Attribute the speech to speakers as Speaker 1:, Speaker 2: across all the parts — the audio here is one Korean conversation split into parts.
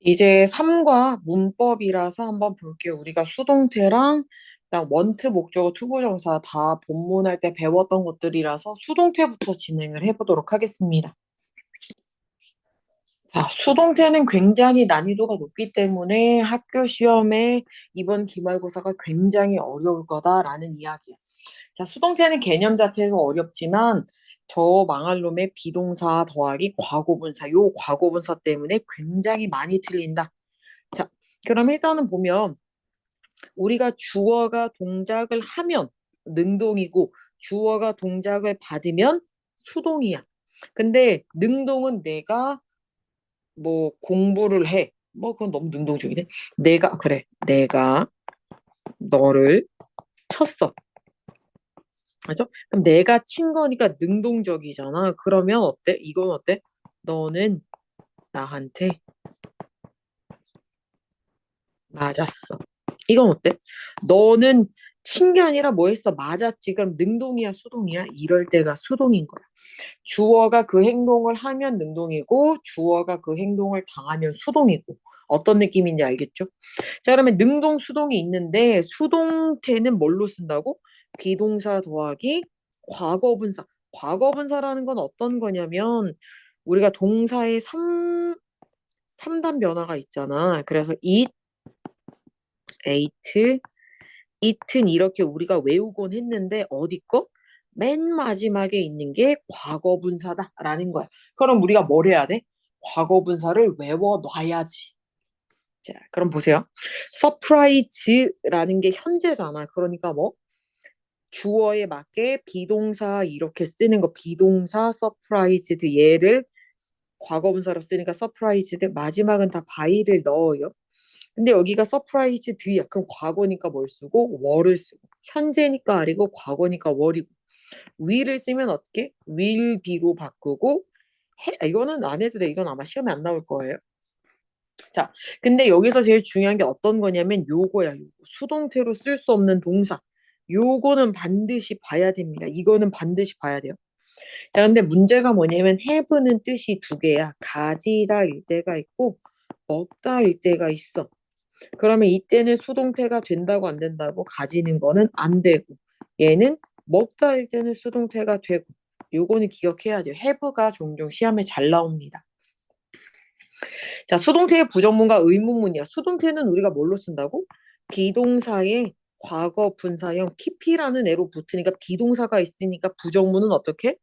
Speaker 1: 이제 3과 문법이라서 한번 볼게요. 우리가 수동태랑 원트, 목적어, 투부정사 다 본문할 때 배웠던 것들이라서 수동태부터 진행을 해보도록 하겠습니다. 자, 수동태는 굉장히 난이도가 높기 때문에 학교 시험에 이번 기말고사가 굉장히 어려울 거다라는 이야기야. 자, 수동태는 개념 자체가 어렵지만 저 망할 놈의 비동사 더하기 과거분사, 요 과거분사 때문에 굉장히 많이 틀린다. 자, 그럼 일단은 보면 우리가 주어가 동작을 하면 능동이고 주어가 동작을 받으면 수동이야. 근데 능동은 내가 뭐 공부를 해. 뭐 그건 너무 능동적이네. 내가 그래. 내가 너를 쳤어. 맞죠? 그럼 내가 친 거니까 능동적이잖아. 그러면 어때? 이건 어때? 너는 나한테 맞았어. 이건 어때? 너는 친 게 아니라 뭐 했어? 맞았지. 그럼 능동이야, 수동이야? 이럴 때가 수동인 거야. 주어가 그 행동을 하면 능동이고, 주어가 그 행동을 당하면 수동이고. 어떤 느낌인지 알겠죠? 자, 그러면 능동, 수동이 있는데, 수동태는 뭘로 쓴다고? 비동사 더하기 과거 분사. 과거 분사라는 건 어떤 거냐면, 우리가 동사의 3, 삼단 변화가 있잖아. 그래서 it, ate, it은 이렇게 우리가 외우곤 했는데 어디 거? 맨 마지막에 있는 게 과거 분사다라는 거야. 그럼 우리가 뭘 해야 돼? 과거 분사를 외워 놔야지. 자, 그럼 보세요. surprise라는 게 현재잖아. 그러니까 뭐 주어에 맞게 비동사 이렇게 쓰는 거 비동사 surprised 얘를 과거분사로 쓰니까 surprised 마지막은 다 by를 넣어요. 근데 여기가 surprised야. 그럼 과거니까 뭘 쓰고 were을 쓰고 현재니까 아니고 과거니까 were이고 will을 쓰면 어떻게? will be로 바꾸고 해, 이거는 안 해도 돼. 이건 아마 시험에 안 나올 거예요. 자, 근데 여기서 제일 중요한 게 어떤 거냐면 요거야. 요거. 수동태로 쓸 수 없는 동사. 요거는 반드시 봐야 됩니다. 이거는 반드시 봐야 돼요. 자, 근데 문제가 뭐냐면 have는 뜻이 두 개야. 가지다 일 때가 있고 먹다 일 때가 있어. 그러면 이때는 수동태가 된다고 안 된다고 가지는 거는 안 되고 얘는 먹다 일 때는 수동태가 되고 요거는 기억해야 돼요. have가 종종 시험에 잘 나옵니다. 자, 수동태의 부정문과 의문문이야. 수동태는 우리가 뭘로 쓴다고? 비동사의 과거 분사형 pp라는 애로 붙으니까 비동사가 있으니까 부정문은 어떻게?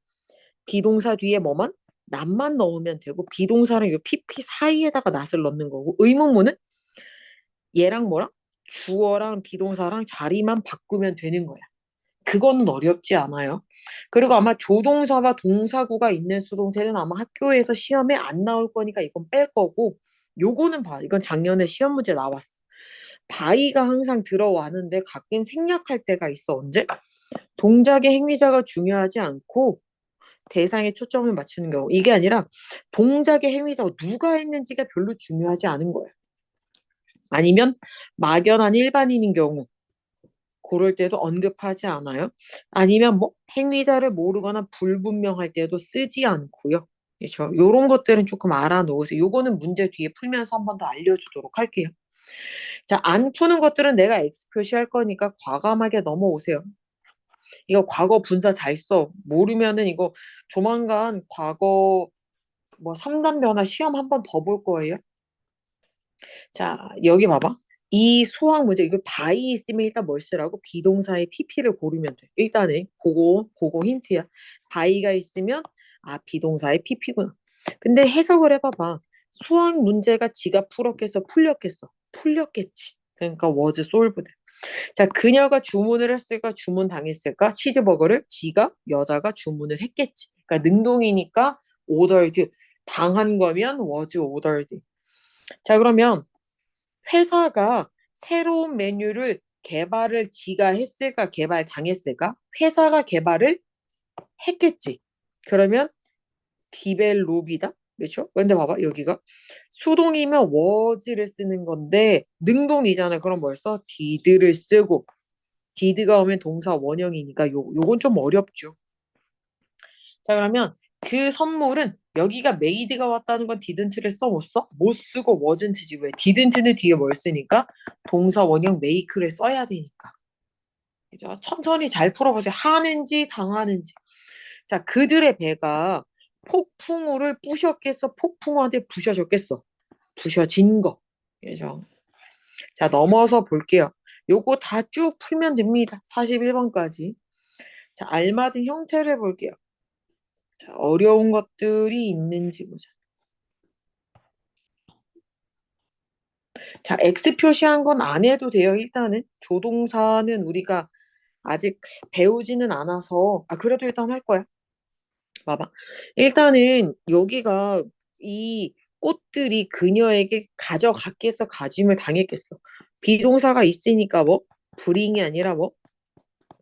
Speaker 1: 비동사 뒤에 뭐만? 낫만 넣으면 되고 비동사랑 요 pp 사이에다가 낫을 넣는 거고 의문문은 얘랑 뭐랑? 주어랑 비동사랑 자리만 바꾸면 되는 거야. 그거는 어렵지 않아요. 그리고 아마 조동사와 동사구가 있는 수동태는 아마 학교에서 시험에 안 나올 거니까 이건 뺄 거고 요거는 봐. 이건 작년에 시험 문제 나왔어. 바이가 항상 들어왔는데 가끔 생략할 때가 있어. 언제? 동작의 행위자가 중요하지 않고 대상에 초점을 맞추는 경우. 이게 아니라 동작의 행위자가 누가 했는지가 별로 중요하지 않은 거야. 아니면 막연한 일반인인 경우. 그럴 때도 언급하지 않아요. 아니면 뭐 행위자를 모르거나 불분명할 때도 쓰지 않고요. 그렇죠. 요런 것들은 조금 알아놓으세요. 요거는 문제 뒤에 풀면서 한 번 더 알려주도록 할게요. 자, 안 푸는 것들은 내가 X 표시할 거니까 과감하게 넘어오세요. 이거 과거 분사 잘 써. 모르면은 이거 조만간 과거 뭐 3단 변화 시험 한 번 더 볼 거예요. 자, 여기 봐봐. 이 수학 문제, 이거 바이 있으면 일단 뭘 쓰라고? 비동사의 pp를 고르면 돼. 일단은, 그거, 그거 힌트야. 바이가 있으면, 아, 비동사의 pp구나. 근데 해석을 해봐봐. 수학 문제가 지가 풀었겠어? 풀렸겠어? 풀렸겠지. 그러니까 was solved. 자, 그녀가 주문을 했을까? 주문 당했을까? 치즈버거를 지가, 여자가 주문을 했겠지. 그러니까 능동이니까 ordered. 당한 거면 was ordered. 자, 그러면 회사가 새로운 메뉴를 개발을 지가 했을까, 개발 당했을까? 회사가 개발을 했겠지. 그러면 디벨롭이다. 그렇죠? 근데 봐봐 여기가 수동이면 was를 쓰는 건데 능동이잖아. 그럼 뭘 써? did를 쓰고 did가 오면 동사 원형이니까 요 요건 좀 어렵죠. 자 그러면 그 선물은 여기가 메이드가 왔다는 건 didn't를 써 못 써? 못 쓰고 wasn't지 왜? didn't는 뒤에 뭘 쓰니까 동사 원형 make를 써야 되니까. 그죠? 천천히 잘 풀어보세요. 하는지 당하는지. 자, 그들의 배가 폭풍우를 부셨겠어? 폭풍우한테 부셔졌겠어? 부셔진 거. 그죠? 자, 넘어서 볼게요. 요거 다 쭉 풀면 됩니다. 41번까지. 자, 알맞은 형태를 볼게요. 자, 어려운 것들이 있는지 보자. 자, X 표시한 건 안 해도 돼요. 일단은 조동사는 우리가 아직 배우지는 않아서 아 그래도 일단 할 거야. 봐봐. 일단은 여기가 이 꽃들이 그녀에게 가져갔겠어, 가짐을 당했겠어. 비동사가 있으니까 뭐 bring이 아니라 뭐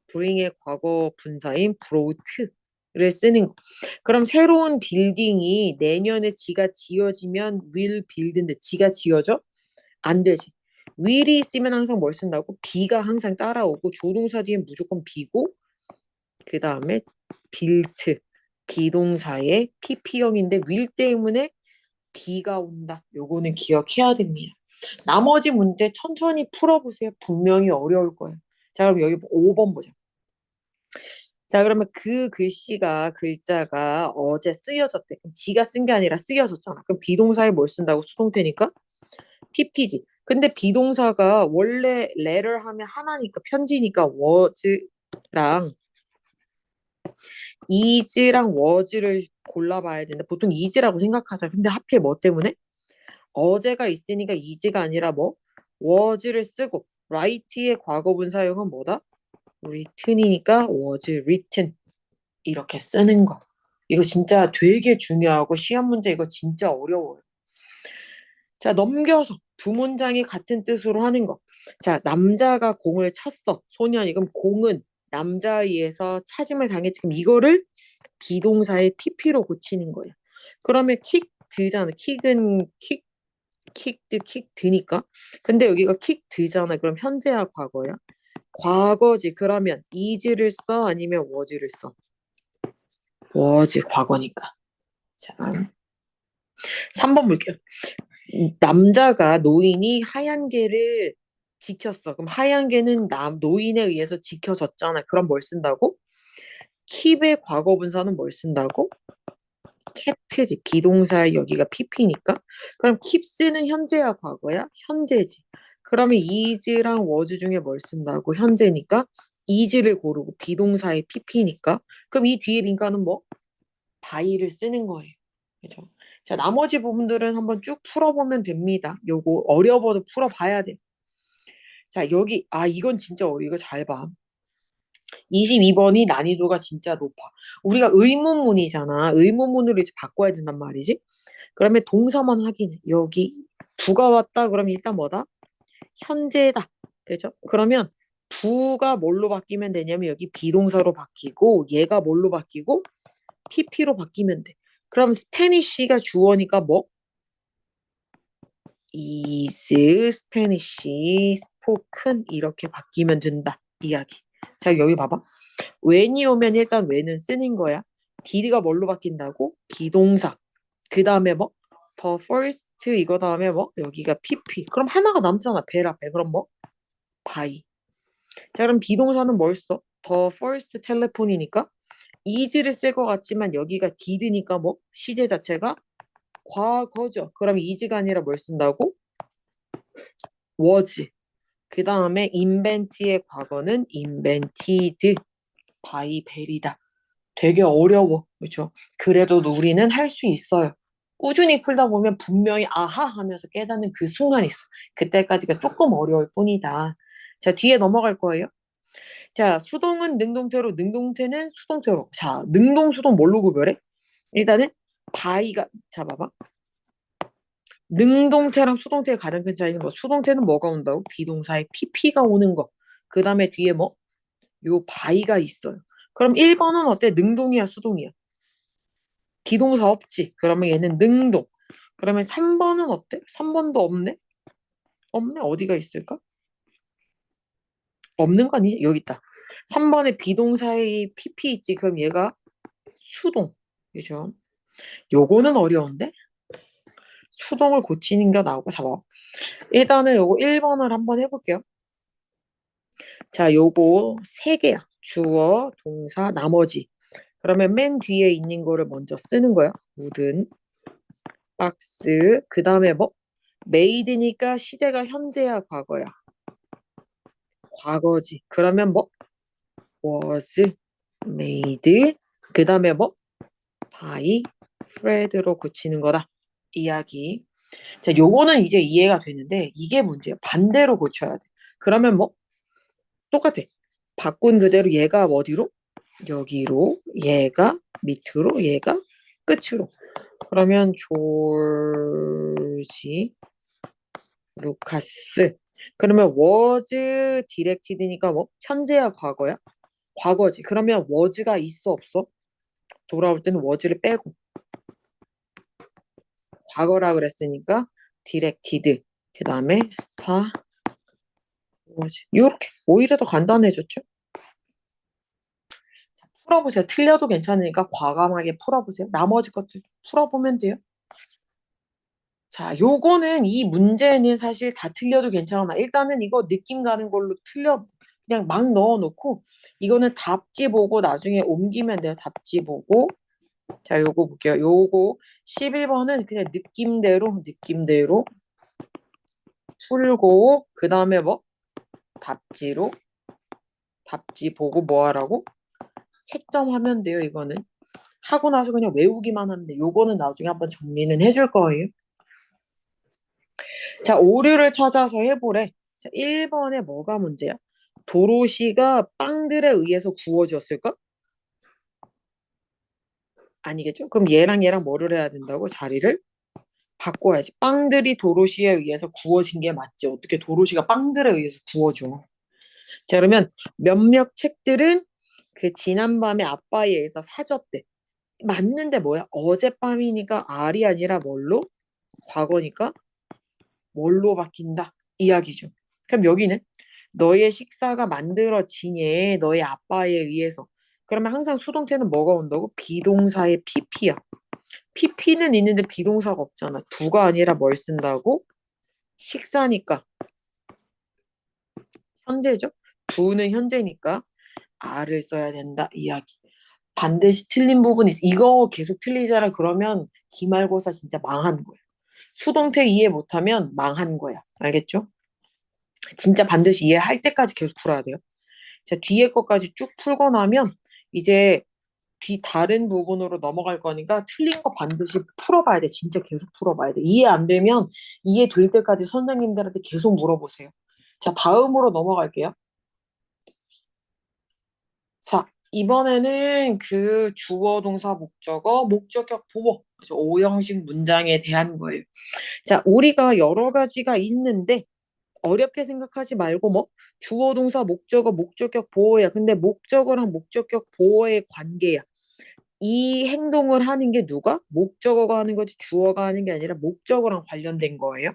Speaker 1: bring의 과거 분사인 brought를 쓰는 거. 그럼 새로운 빌딩이 내년에 지가 지어지면 will build인데 지가 지어져? 안 되지. will이 있으면 항상 뭘 쓴다고? be가 항상 따라오고 조동사 뒤엔 무조건 be고 그 다음에 built 비동사의 pp형인데 will 때문에 be가 온다. 요거는 기억해야 됩니다. 나머지 문제 천천히 풀어보세요. 분명히 어려울 거예요. 자 그럼 여기 5번 보자. 자 그러면 그 글씨가 글자가 어제 쓰여졌대. 그럼 지가 쓴 게 아니라 쓰여졌잖아. 그럼 비동사에 뭘 쓴다고 수동태니까 pp지. 근데 비동사가 원래 letter 하면 하나니까 편지니까 was랑 is랑 was를 골라봐야 되는데 보통 is라고 생각하잖아. 근데 하필 뭐 때문에? 어제가 있으니까 is가 아니라 뭐 was를 쓰고 write의 과거분 사용은 뭐다? written이니까 was written 이렇게 쓰는 거. 이거 진짜 되게 중요하고 시험 문제 이거 진짜 어려워요. 자 넘겨서 두 문장이 같은 뜻으로 하는 거. 자 남자가 공을 찼어. 소년이 그럼 공은 남자에 의해서 차짐을 당했지. 그럼 이거를 비동사의 pp로 고치는 거예요. 그러면 킥 드잖아. 킥은 킥 킥드 킥 드니까. 근데 여기가 킥 드잖아. 그럼 현재야 과거야? 과거지. 그러면 is를 써 아니면 was를 써? was 과거니까. 자. 3번 볼게요. 남자가 노인이 하얀 개를 지켰어. 그럼 하얀 개는 남 노인에 의해서 지켜졌잖아. 그럼 뭘 쓴다고? 킵의 과거 분사는 뭘 쓴다고? 캡트지. 비동사 여기가 pp니까. 그럼 킵스는 현재야 과거야? 현재지. 그러면 is랑 was 중에 뭘 쓴다고? 현재니까 is를 고르고 비동사의 pp니까. 그럼 이 뒤에 빈칸은 뭐? by를 쓰는 거예요. 그죠? 자, 나머지 부분들은 한번 쭉 풀어보면 됩니다. 요거 어려워도 풀어봐야 돼. 자, 여기, 아, 이건 진짜 어려 이거 잘 봐. 22번이 난이도가 진짜 높아. 우리가 의문문이잖아. 의문문으로 이제 바꿔야 된단 말이지. 그러면 동사만 확인해. 여기 부가 왔다. 그러면 일단 뭐다? 현재다. 그죠? 그러면 부가 뭘로 바뀌면 되냐면 여기 비동사로 바뀌고 얘가 뭘로 바뀌고 pp로 바뀌면 돼. 그럼 스페니쉬가 주어니까 뭐? Is Spanish spoken 이렇게 바뀌면 된다. 이야기. 자, 여기 봐봐. when이 오면 일단 when은 쓰는 거야. did가 뭘로 바뀐다고? 비동사. 그 다음에 뭐? the first 이거 다음에 뭐? 여기가 pp. 그럼 하나가 남잖아. 벨 앞에. 그럼 뭐? by. 자, 그럼 비동사는 뭘 써? the first telephone이니까 is를 쓸 것 같지만 여기가 did니까 뭐? 시제 자체가 과거죠. 그럼 is가 아니라 뭘 쓴다고? was. 그 다음에 invent의 과거는 invented by 벨이다. 되게 어려워. 그렇죠? 그래도 우리는 할 수 있어요. 꾸준히 풀다 보면 분명히 아하 하면서 깨닫는 그 순간이 있어. 그때까지가 조금 어려울 뿐이다. 자, 뒤에 넘어갈 거예요. 자, 수동은 능동태로, 능동태는 수동태로. 자, 능동, 수동 뭘로 구별해? 일단은 바이가, 자, 봐봐. 능동태랑 수동태의 가장 큰 차이는 뭐? 수동태는 뭐가 온다고? 비동사의 pp가 오는 거. 그 다음에 뒤에 뭐? 요 바이가 있어요. 그럼 1번은 어때? 능동이야, 수동이야? 기동사 없지. 그러면 얘는 능동. 그러면 3번은 어때? 3번도 없네? 없네? 어디가 있을까? 없는 거 아니야? 여기 있다. 3번에 비동사의 pp 있지. 그럼 얘가 수동. 그죠? 요거는 어려운데? 수동을 고치는 게 나오고 잡아. 일단은 요거 1번을 한번 해볼게요. 자, 요거 세 개야. 주어, 동사, 나머지. 그러면 맨 뒤에 있는 거를 먼저 쓰는 거야. 모든 박스. 그 다음에 뭐? made니까 시제가 현재야, 과거야. 과거지. 그러면 뭐? was made. 그 다음에 뭐? by Fred로 고치는 거다. 이야기. 자, 요거는 이제 이해가 되는데 이게 문제야. 반대로 고쳐야 돼. 그러면 뭐? 똑같아. 바꾼 그대로 얘가 어디로? 여기로, 얘가 밑으로, 얘가 끝으로. 그러면 졸지 루카스. 그러면 was directed니까 뭐? 현재야 과거야? 과거지. 그러면 was가 있어 없어? 돌아올 때는 was를 빼고 과거라 그랬으니까 directed 그 다음에 star was 요렇게 오히려 더 간단해졌죠? 자, 풀어보세요. 틀려도 괜찮으니까 과감하게 풀어보세요. 나머지 것들 풀어보면 돼요. 자, 요거는 이 문제는 사실 다 틀려도 괜찮아. 일단은 이거 느낌 가는 걸로 틀려 그냥 막 넣어놓고 이거는 답지 보고 나중에 옮기면 돼요. 답지 보고 자, 요거 볼게요. 요거 11번은 그냥 느낌대로 느낌대로 풀고 그 다음에 뭐 답지로 답지 보고 뭐 하라고 채점하면 돼요. 이거는 하고 나서 그냥 외우기만 하면 돼. 요거는 나중에 한번 정리는 해줄 거예요. 자, 오류를 찾아서 해보래. 자, 1번에 뭐가 문제야? 도로시가 빵들에 의해서 구워졌을까? 아니겠죠? 그럼 얘랑 얘랑 뭐를 해야 된다고? 자리를 바꿔야지. 빵들이 도로시에 의해서 구워진 게 맞지. 어떻게 도로시가 빵들에 의해서 구워져. 자, 그러면 몇몇 책들은 그 지난밤에 아빠에 의해서 사줬대. 맞는데 뭐야? 어젯밤이니까 R이 아니라 뭘로? 과거니까 뭘로 바뀐다? 이야기죠. 그럼 여기는 너의 식사가 만들어지니 너의 아빠에 의해서 그러면 항상 수동태는 뭐가 온다고? 비동사의 pp야. pp는 있는데 비동사가 없잖아. 두가 아니라 뭘 쓴다고? 식사니까. 현재죠? 두는 현재니까 R을 써야 된다. 이야기. 반드시 틀린 부분이 있어. 이거 계속 틀리잖아. 그러면 기말고사 진짜 망한 거야. 수동태 이해 못하면 망한 거야. 알겠죠? 진짜 반드시 이해할 때까지 계속 풀어야 돼요. 자, 뒤에 것까지 쭉 풀고 나면 이제 뒤 다른 부분으로 넘어갈 거니까 틀린 거 반드시 풀어봐야 돼. 진짜 계속 풀어봐야 돼. 이해 안 되면 이해 될 때까지 선생님들한테 계속 물어보세요. 자, 다음으로 넘어갈게요. 자, 이번에는 그 주어, 동사, 목적어, 목적격. 그래서 오형식 문장에 대한 거예요. 자, 우리가 여러 가지가 있는데 어렵게 생각하지 말고 뭐 주어, 동사, 목적어, 목적격, 보어야. 근데 목적어랑 목적격, 보어의 관계야. 이 행동을 하는 게 누가? 목적어가 하는 거지 주어가 하는 게 아니라 목적어랑 관련된 거예요.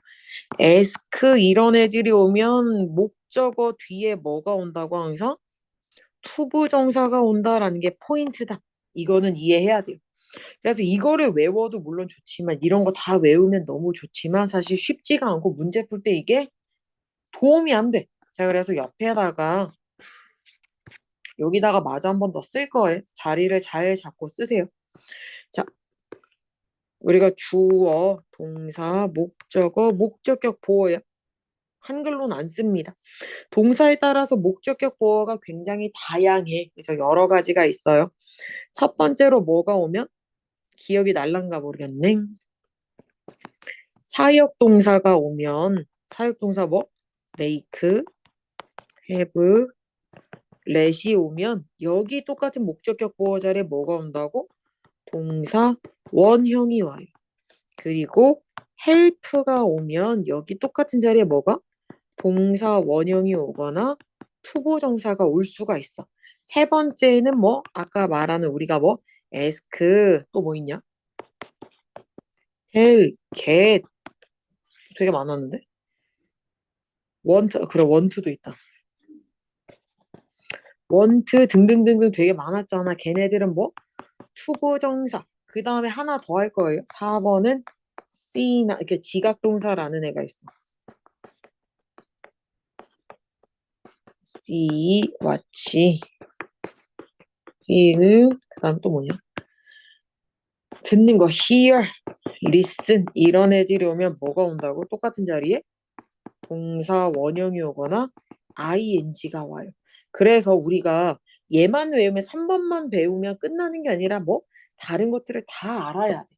Speaker 1: 에스크 이런 애들이 오면 목적어 뒤에 뭐가 온다고 항상? 투부 정사가 온다라는 게 포인트다. 이거는 이해해야 돼요. 그래서 이거를 외워도 물론 좋지만 이런 거 다 외우면 너무 좋지만 사실 쉽지가 않고 문제 풀 때 이게 도움이 안 돼. 자, 그래서 옆에다가 여기다가 마저 한 번 더 쓸 거예요. 자리를 잘 잡고 쓰세요. 자, 우리가 주어, 동사, 목적어, 목적격 보어요. 한글로는 안 씁니다. 동사에 따라서 목적격 보어가 굉장히 다양해. 그래서 여러 가지가 있어요. 첫 번째로 뭐가 오면 기억이 날란가 모르겠네. 사역 동사가 오면 사역 동사 뭐? Make, have, let이 오면 여기 똑같은 목적격 보어 자리에 뭐가 온다고? 동사 원형이 와요. 그리고 help가 오면 여기 똑같은 자리에 뭐가? 동사 원형이 오거나 투부정사가 올 수가 있어. 세 번째는 뭐 아까 말하는 우리가 뭐 ask 또 뭐 있냐? tell, get 되게 많았는데 want 그래 want도 있다. want 등등등등 되게 많았잖아. 걔네들은 뭐 투부정사 그 다음에 하나 더 할 거예요. 4번은 C나 이렇게 지각 동사라는 애가 있어. see, watch, feel, 그 다음 또 뭐냐? 듣는 거, hear, listen 이런 애들이 오면 뭐가 온다고? 똑같은 자리에 동사 원형이 오거나 ing가 와요. 그래서 우리가 얘만 외우면 3번만 배우면 끝나는 게 아니라 뭐 다른 것들을 다 알아야 돼.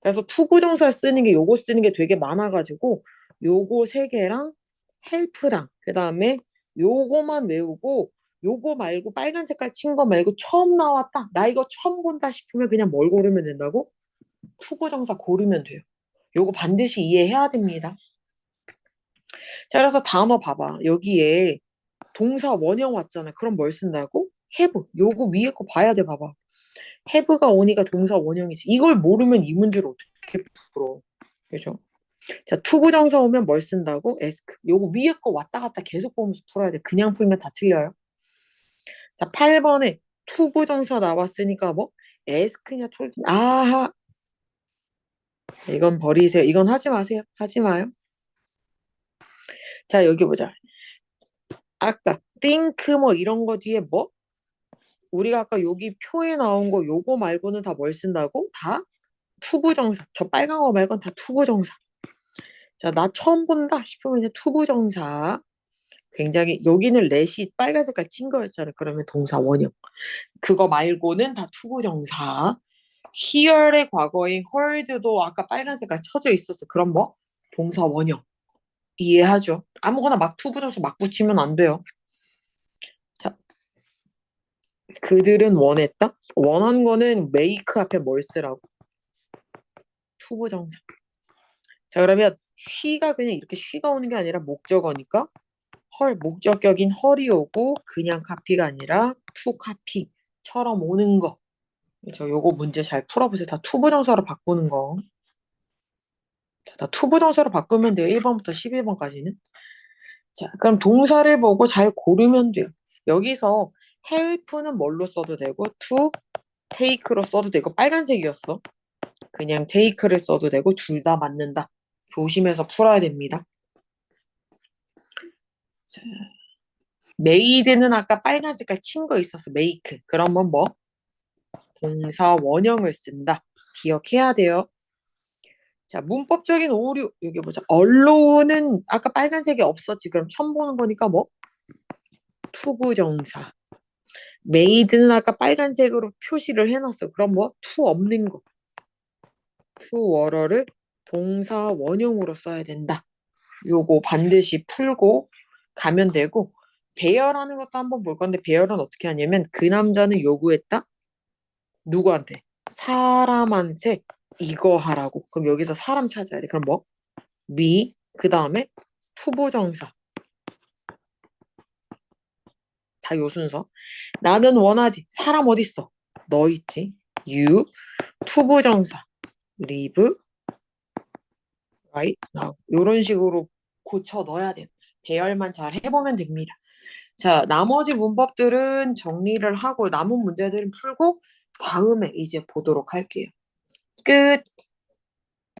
Speaker 1: 그래서 투구정사 쓰는 게 요거 쓰는 게 되게 많아가지고 요거 세 개랑 헬프랑 그 다음에 요거만 외우고 요거 말고 빨간 색깔 친 거 말고 처음 나왔다. 나 이거 처음 본다 싶으면 그냥 뭘 고르면 된다고? 투구정사 고르면 돼요. 요거 반드시 이해해야 됩니다. 자, 그래서 다음어 봐봐. 여기에 동사 원형 왔잖아. 그럼 뭘 쓴다고? have. 요거 위에 거 봐야 돼, 봐봐. have가 오니까 동사 원형이지. 이걸 모르면 이 문제를 어떻게 풀어? 그죠? 자, 투부정사 오면 뭘 쓴다고? ask. 요거 위에 거 왔다 갔다 계속 보면서 풀어야 돼. 그냥 풀면 다 틀려요. 자, 8번에 투부정사 나왔으니까 뭐? ask냐, told냐. 아하. 이건 버리세요. 이건 하지 마세요. 하지 마요. 자, 여기 보자. 아까 think 뭐 이런 거 뒤에 뭐? 우리가 아까 여기 표에 나온 거 요거 말고는 다 뭘 쓴다고? 다 투부정사. 저 빨간 거 말고는 다 투부정사. 자, 나 처음 본다 싶으면 이제 투부정사. 굉장히 여기는 렛이 빨간 색깔 친 거였잖아. 그러면 동사 원형. 그거 말고는 다 투부정사. hear의 과거인 heard도 아까 빨간 색깔 쳐져 있었어. 그럼 뭐? 동사 원형. 이해하죠? 아무거나 막 투부정사 막 붙이면 안 돼요. 자, 그들은 원했다? 원한 거는 make 앞에 뭘 쓰라고? 투부 정사. 자, 그러면 she가 그냥 이렇게 she가 오는 게 아니라 목적어니까 헐 목적격인 헐이 오고 그냥 카피가 아니라 투 카피처럼 오는 거. 저 요거 문제 잘 풀어보세요. 다 투부 정사로 바꾸는 거. 자, 다 투부정사로 바꾸면 돼요. 1번부터 11번까지는. 자, 그럼 동사를 보고 잘 고르면 돼요. 여기서 help는 뭘로 써도 되고 to, take로 써도 되고 빨간색이었어. 그냥 take를 써도 되고 둘 다 맞는다. 조심해서 풀어야 됩니다. 자, made는 아까 빨간 색깔 친 거 있었어. make. 그러면 뭐? 동사 원형을 쓴다. 기억해야 돼요. 자, 문법적인 오류 여기 보자. 언론은 아까 빨간색이 없었지. 그럼 처음 보는 거니까 뭐? 투부정사. 메이드는 아까 빨간색으로 표시를 해놨어. 그럼 뭐? 투 없는 거. 투워러를 동사 원형으로 써야 된다. 요거 반드시 풀고 가면 되고 배열하는 것도 한번 볼 건데 배열은 어떻게 하냐면 그 남자는 요구했다. 누구한테? 사람한테 이거 하라고. 그럼 여기서 사람 찾아야 돼. 그럼 뭐? 미, 그 다음에 투부정사. 다 요 순서. 나는 원하지. 사람 어딨어? 너 있지. you. 투부정사. live. right now. 요런 식으로 고쳐 넣어야 돼요. 배열만 잘 해보면 됩니다. 자, 나머지 문법들은 정리를 하고 남은 문제들은 풀고 다음에 이제 보도록 할게요. 끝.